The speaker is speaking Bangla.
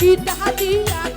বিদাহ দিয়া